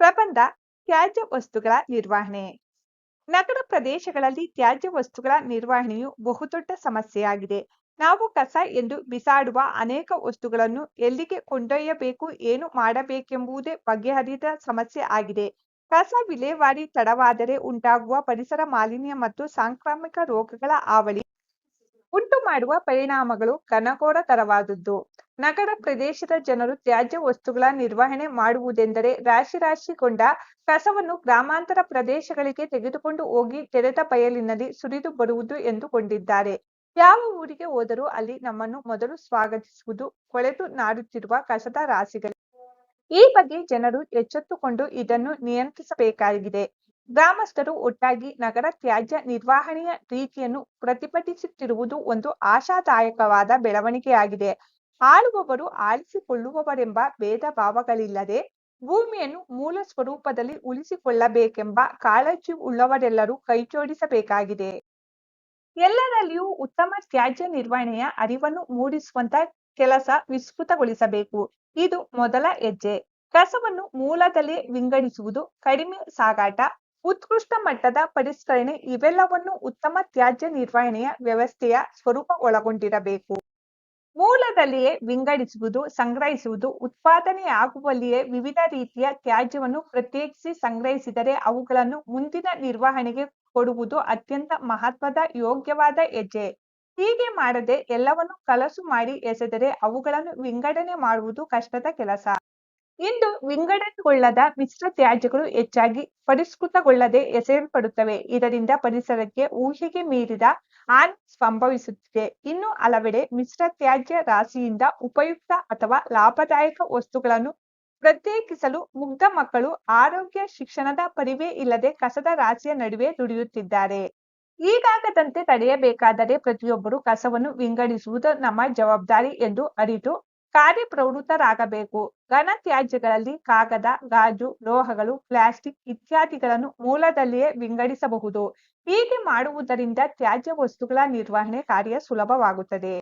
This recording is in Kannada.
ಪ್ರಬಂಧ, ತ್ಯಾಜ್ಯ ವಸ್ತುಗಳ ನಿರ್ವಹಣೆ. ನಗರ ಪ್ರದೇಶಗಳಲ್ಲಿ ತ್ಯಾಜ್ಯ ವಸ್ತುಗಳ ನಿರ್ವಹಣೆಯು ಬಹುದೊಡ್ಡ ಸಮಸ್ಯೆಯಾಗಿದೆ. ನಾವು ಕಸ ಎಂದು ಬಿಸಾಡುವ ಅನೇಕ ವಸ್ತುಗಳನ್ನು ಎಲ್ಲಿಗೆ ಕೊಂಡೊಯ್ಯಬೇಕು, ಏನು ಮಾಡಬೇಕೆಂಬುದೇ ಬಗೆಹರಿದ ಸಮಸ್ಯೆ ಆಗಿದೆ. ಕಸ ವಿಲೇವಾರಿ ತಡವಾದರೆ ಉಂಟಾಗುವ ಪರಿಸರ ಮಾಲಿನ್ಯ ಮತ್ತು ಸಾಂಕ್ರಾಮಿಕ ರೋಗಗಳ ಹಾವಳಿ ಉಂಟು ಮಾಡುವ ಪರಿಣಾಮಗಳು ಘನಘೋರತರವಾದದ್ದು ನಗರ ಪ್ರದೇಶದ ಜನರು ತ್ಯಾಜ್ಯ ವಸ್ತುಗಳ ನಿರ್ವಹಣೆ ಮಾಡುವುದೆಂದರೆ ರಾಶಿ ರಾಶಿಗೊಂಡ ಕಸವನ್ನು ಗ್ರಾಮಾಂತರ ಪ್ರದೇಶಗಳಿಗೆ ತೆಗೆದುಕೊಂಡು ಹೋಗಿ ತೆರೆದ ಬಯಲಿನಲ್ಲಿ ಸುರಿದು ಬರುವುದು ಎಂದುಕೊಂಡಿದ್ದಾರೆ. ಯಾವ ಊರಿಗೆ ಹೋದರೂ ಅಲ್ಲಿ ನಮ್ಮನ್ನು ಮೊದಲು ಸ್ವಾಗತಿಸುವುದು ಕೊಳೆದು ನಾಡುತ್ತಿರುವ ಕಸದ ರಾಶಿಗಳು ಈ ಬಗ್ಗೆ ಜನರು ಎಚ್ಚೆತ್ತುಕೊಂಡು ಇದನ್ನು ನಿಯಂತ್ರಿಸಬೇಕಾಗಿದೆ. ಗ್ರಾಮಸ್ಥರು ಒಟ್ಟಾಗಿ ನಗರ ತ್ಯಾಜ್ಯ ನಿರ್ವಹಣೆಯ ರೀತಿಯನ್ನು ಪ್ರತಿಭಟಿಸುತ್ತಿರುವುದು ಒಂದು ಆಶಾದಾಯಕವಾದ ಬೆಳವಣಿಗೆಯಾಗಿದೆ. ಆಳುವವರು ಆಳಿಸಿಕೊಳ್ಳುವವರೆಂಬ ಭೇದ ಭಾವಗಳಿಲ್ಲದೆ ಭೂಮಿಯನ್ನು ಮೂಲ ಸ್ವರೂಪದಲ್ಲಿ ಉಳಿಸಿಕೊಳ್ಳಬೇಕೆಂಬ ಕಾಳಜಿ ಉಳ್ಳವರೆಲ್ಲರೂ ಕೈಜೋಡಿಸಬೇಕಾಗಿದೆ. ಎಲ್ಲರಲ್ಲಿಯೂ ಉತ್ತಮ ತ್ಯಾಜ್ಯ ನಿರ್ವಹಣೆಯ ಅರಿವನ್ನು ಮೂಡಿಸುವಂತ ಕೆಲಸ ವಿಸ್ತೃತಗೊಳಿಸಬೇಕು. ಇದು ಮೊದಲ ಹೆಜ್ಜೆ. ಕಸವನ್ನು ಮೂಲದಲ್ಲಿ ವಿಂಗಡಿಸುವುದು ಕಡಿಮೆ ಸಾಗಾಟ, ಉತ್ಕೃಷ್ಟ ಮಟ್ಟದ ಪರಿಷ್ಕರಣೆ ಇವೆಲ್ಲವನ್ನೂ ಉತ್ತಮ ತ್ಯಾಜ್ಯ ನಿರ್ವಹಣೆಯ ವ್ಯವಸ್ಥೆಯ ಸ್ವರೂಪ ಒಳಗೊಂಡಿರಬೇಕು. ಮೂಲದಲ್ಲಿಯೇ ವಿಂಗಡಿಸುವುದು, ಸಂಗ್ರಹಿಸುವುದು ಉತ್ಪಾದನೆಯಾಗುವಲ್ಲಿಯೇ ವಿವಿಧ ರೀತಿಯ ತ್ಯಾಜ್ಯವನ್ನು ಪ್ರತ್ಯೇಕಿಸಿ ಸಂಗ್ರಹಿಸಿದರೆ ಅವುಗಳನ್ನು ಮುಂದಿನ ನಿರ್ವಹಣೆಗೆ ಕೊಡುವುದು ಅತ್ಯಂತ ಮಹತ್ವದ ಯೋಗ್ಯವಾದ ಹೆಜ್ಜೆ. ಹೀಗೆ ಮಾಡದೆ ಎಲ್ಲವನ್ನು ಕಲಸು ಮಾಡಿ ಎಸೆದರೆ ಅವುಗಳನ್ನು ವಿಂಗಡಣೆ ಮಾಡುವುದು ಕಷ್ಟದ ಕೆಲಸ. ಇಂದು ವಿಂಗಡಣೆಗೊಳ್ಳದ ಮಿಶ್ರ ತ್ಯಾಜ್ಯಗಳು ಹೆಚ್ಚಾಗಿ ಪರಿಷ್ಕೃತಗೊಳ್ಳದೆ ಎಸೆಯಲ್ಪಡುತ್ತವೆ. ಇದರಿಂದ ಪರಿಸರಕ್ಕೆ ಊಹೆಗೆ ಮೀರಿದ ಹಾನಿ ಸಂಭವಿಸುತ್ತಿದೆ. ಇನ್ನು ಹಲವೆಡೆ ಮಿಶ್ರ ತ್ಯಾಜ್ಯ ರಾಶಿಯಿಂದ ಉಪಯುಕ್ತ ಅಥವಾ ಲಾಭದಾಯಕ ವಸ್ತುಗಳನ್ನು ಪ್ರತ್ಯೇಕಿಸಲು ಮುಗ್ಧ ಮಕ್ಕಳು ಆರೋಗ್ಯ ಶಿಕ್ಷಣದ ಪರಿವೇ ಇಲ್ಲದೆ ಕಸದ ರಾಶಿಯ ನಡುವೆ ದುಡಿಯುತ್ತಿದ್ದಾರೆ. ಈಗಾಗದಂತೆ ತಡೆಯಬೇಕಾದರೆ ಪ್ರತಿಯೊಬ್ಬರು ಕಸವನ್ನು ವಿಂಗಡಿಸುವುದು ನಮ್ಮ ಜವಾಬ್ದಾರಿ ಎಂದು ಅರಿತು ಕಾರ್ಯಪ್ರವೃತ್ತರಾಗಬೇಕು. ಘನ ತ್ಯಾಜ್ಯಗಳಲ್ಲಿ ಕಾಗದ, ಗಾಜು, ಲೋಹಗಳು, ಪ್ಲಾಸ್ಟಿಕ್ ಇತ್ಯಾದಿಗಳನ್ನು ಮೂಲದಲ್ಲಿಯೇ ವಿಂಗಡಿಸಬಹುದು. ಹೀಗೆ ಮಾಡುವುದರಿಂದ ತ್ಯಾಜ್ಯ ವಸ್ತುಗಳ ನಿರ್ವಹಣೆ ಕಾರ್ಯ ಸುಲಭವಾಗುತ್ತದೆ.